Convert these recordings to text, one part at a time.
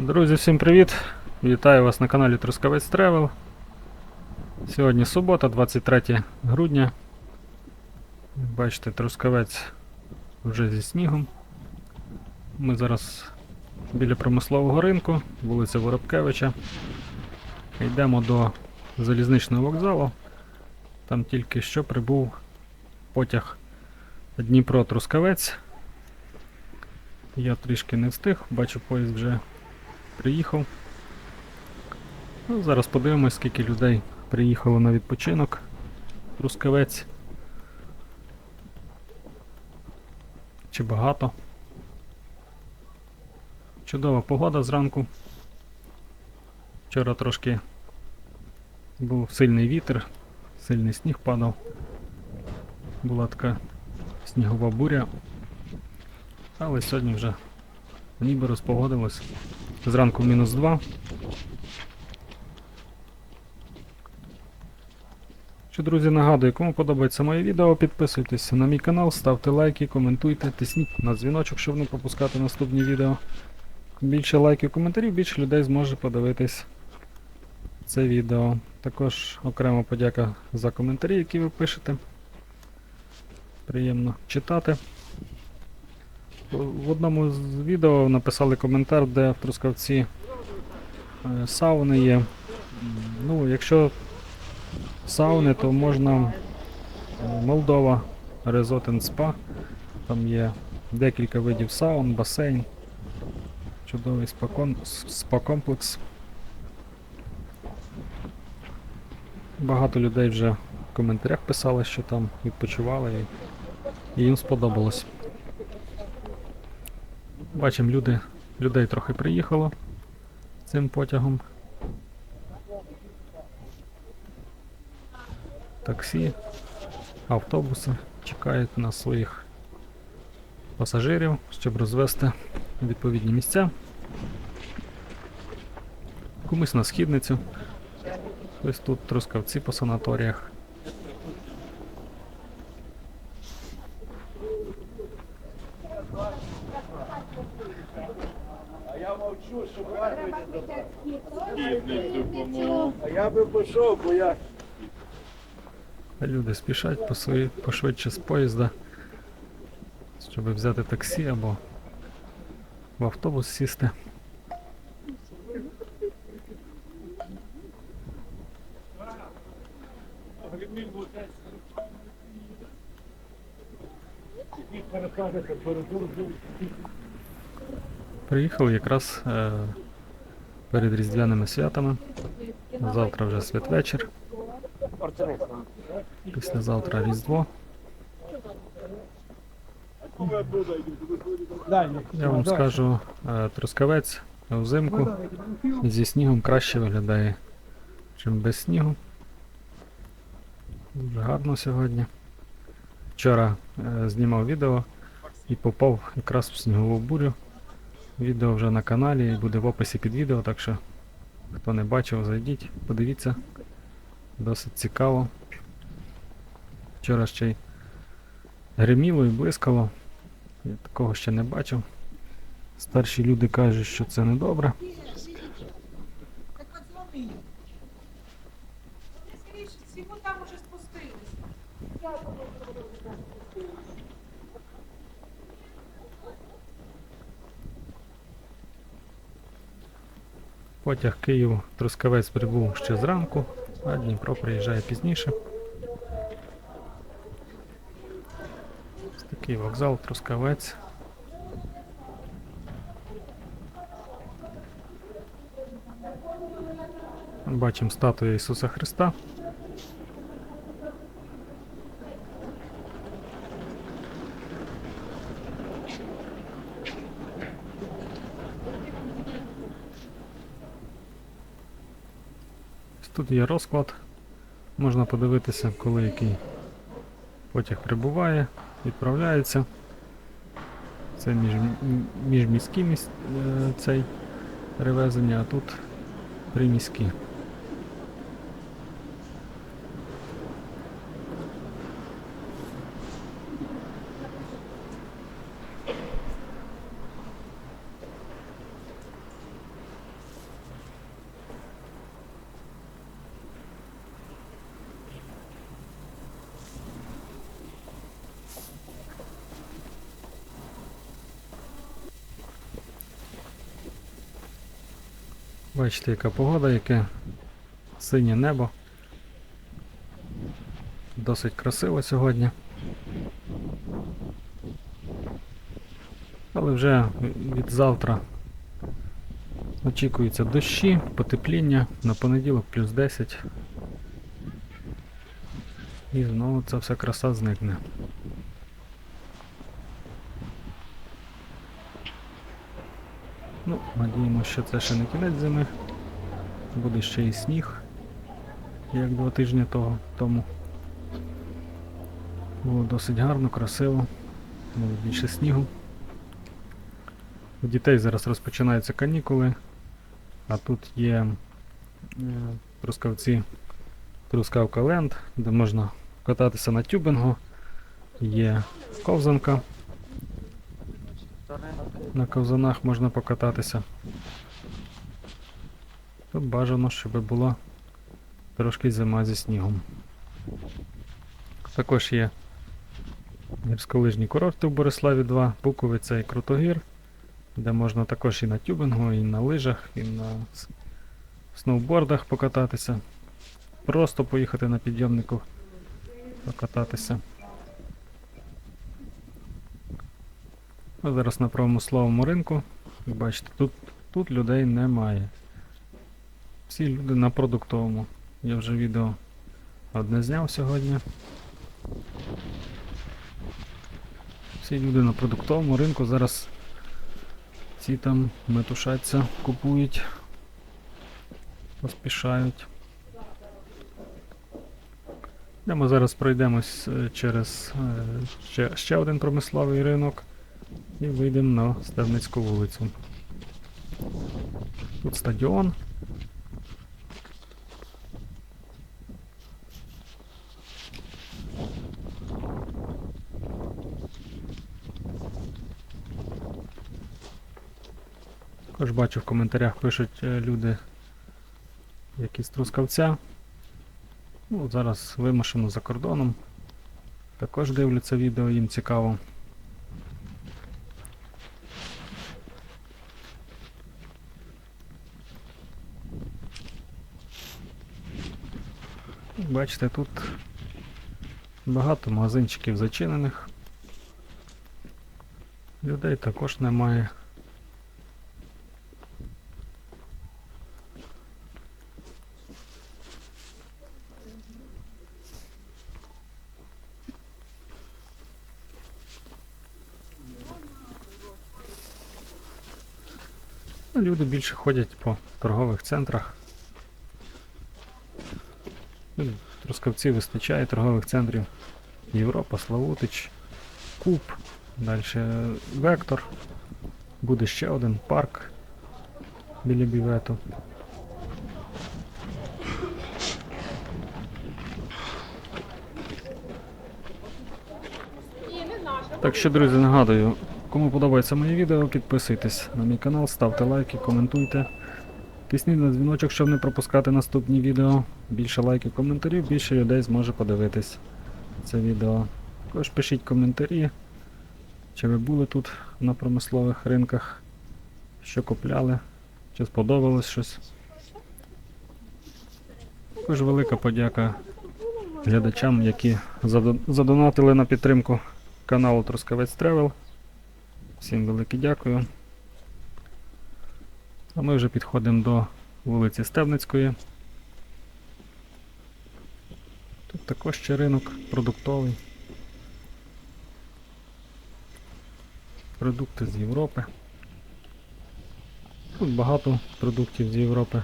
Друзі, всім привіт! Вітаю вас на каналі Трускавець Тревел. Сьогодні субота, 23 грудня. Бачите, Трускавець вже зі снігом. Ми зараз біля промислового ринку, вулиця Воробкевича. Йдемо до залізничного вокзалу. Там тільки що прибув потяг Дніпро-Трускавець. Я трішки не встиг, бачу, поїзд вже приїхав. Ну, зараз подивимось, скільки людей приїхало на відпочинок. Трускавець. Чи багато. Чудова погода зранку. Вчора трошки був сильний вітер, сильний сніг падав. Була така снігова буря. Але сьогодні вже ніби розпогодилось. Зранку мінус 2. Що, друзі, нагадую, кому подобається моє відео, підписуйтесь на мій канал, ставте лайки, коментуйте, тисніть на дзвіночок, щоб не пропускати наступні відео. Більше лайків, коментарів, більше людей зможе подивитись це відео. Також окрема подяка за коментарі, які ви пишете. Приємно читати. В одному з відео написали коментар, де в Трускавці е, сауни є. Ну, якщо сауни, то можна е, Молдова, and Spa. Там є декілька видів саун, басейн. Чудовий спа-комплекс. Багато людей вже в коментарях писали, що там відпочивали і їм сподобалось. Бачимо, люди, людей трохи приїхало цим потягом. Таксі, автобуси чекають на своїх пасажирів, щоб розвести відповідні місця. Комусь на східницю. Ось тут трускавці по санаторіях. А я би пішов, бо я Люди спішать пошвидше з поїзда, щоб взяти таксі або в автобус сісти. Приїхали якраз е, перед Різдвяними святами. Завтра вже святвечір. Післязавтра Різдво. Я вам скажу, е, трускавець взимку зі снігом краще виглядає, чим без снігу. Дуже гарно сьогодні. Вчора е, знімав відео і попав якраз в снігову бурю. Відео вже на каналі і буде в описі під відео, так що хто не бачив, зайдіть, подивіться. Досить цікаво. Вчора ще й гриміло і блискало. Я такого ще не бачив. Старші люди кажуть, що це. Вони скоріше всього там уже спустились. Потяг Київ Трускавець прибув ще зранку, а Дніпро приїжджає пізніше. Ось такий вокзал Трускавець. Бачимо статую Ісуса Христа. Тут є розклад. Можна подивитися, коли який потяг прибуває, відправляється. Це між, міжміські міс... е, цей перевезення, а тут приміські. Бачите, яка погода, яке синє небо. Досить красиво сьогодні. Але вже від завтра очікуються дощі, потепління, на понеділок плюс 10. І знову ця вся краса зникне. Ну, надіємося, що це ще не кінець зими. Буде ще і сніг, як два тижні того тому. Було досить гарно, красиво. Було більше снігу. У дітей зараз розпочинаються канікули, а тут є е, трускавці Трускавка Ленд, де можна кататися на тюбингу. Є ковзанка. На ковзанах можна покататися. Тут бажано, щоб була трошки зима зі снігом. Також є гірськолижні курорти в Бориславі 2, Буковиця і Крутогір, де можна також і на тюбингу, і на лижах, і на сноубордах покататися. Просто поїхати на підйомнику покататися. А зараз на промисловому ринку. Ви бачите, тут, тут людей немає. Всі люди на продуктовому. Я вже відео одне зняв сьогодні. Всі люди на продуктовому ринку зараз ці там метушаться, купують, поспішають. Ми зараз пройдемось е, через е, ще, ще один промисловий ринок і вийдемо на Стевницьку вулицю. Тут стадіон. Також бачу в коментарях пишуть е, люди якісь трускавця. Ну, зараз вимушено за кордоном. Також дивляться відео, їм цікаво. Бачите, тут багато магазинчиків зачинених. Людей також немає. Ну, Люди більше ходять по торгових центрах. Трускавці вистачає торгових центрів. Європа, Славутич, Куб, далі Вектор. Буде ще один парк біля бівету. Так що, друзі, нагадую, кому подобається моє відео, підписуйтесь на мій канал, ставте лайки, коментуйте. Тисніть на дзвіночок, щоб не пропускати наступні відео. Більше лайків, коментарів, більше людей зможе подивитись це відео. Також пишіть коментарі, чи ви були тут на промислових ринках, що купляли, чи сподобалось щось. Також велика подяка глядачам, які задонатили на підтримку каналу Трускавець Тревел. Всім велике дякую. А ми вже підходимо до вулиці Стебницької. Тут також ще ринок продуктовий. Продукти з Європи. Тут багато продуктів з Європи.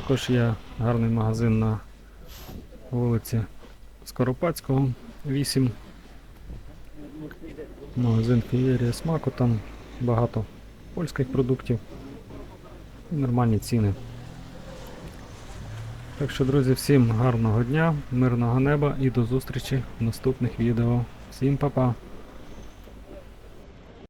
Також є гарний магазин на вулиці Скоропадського 8. Магазин феєрія смаку, там багато польських продуктів і нормальні ціни. Так що, друзі, всім гарного дня, мирного неба і до зустрічі в наступних відео. Всім па-па!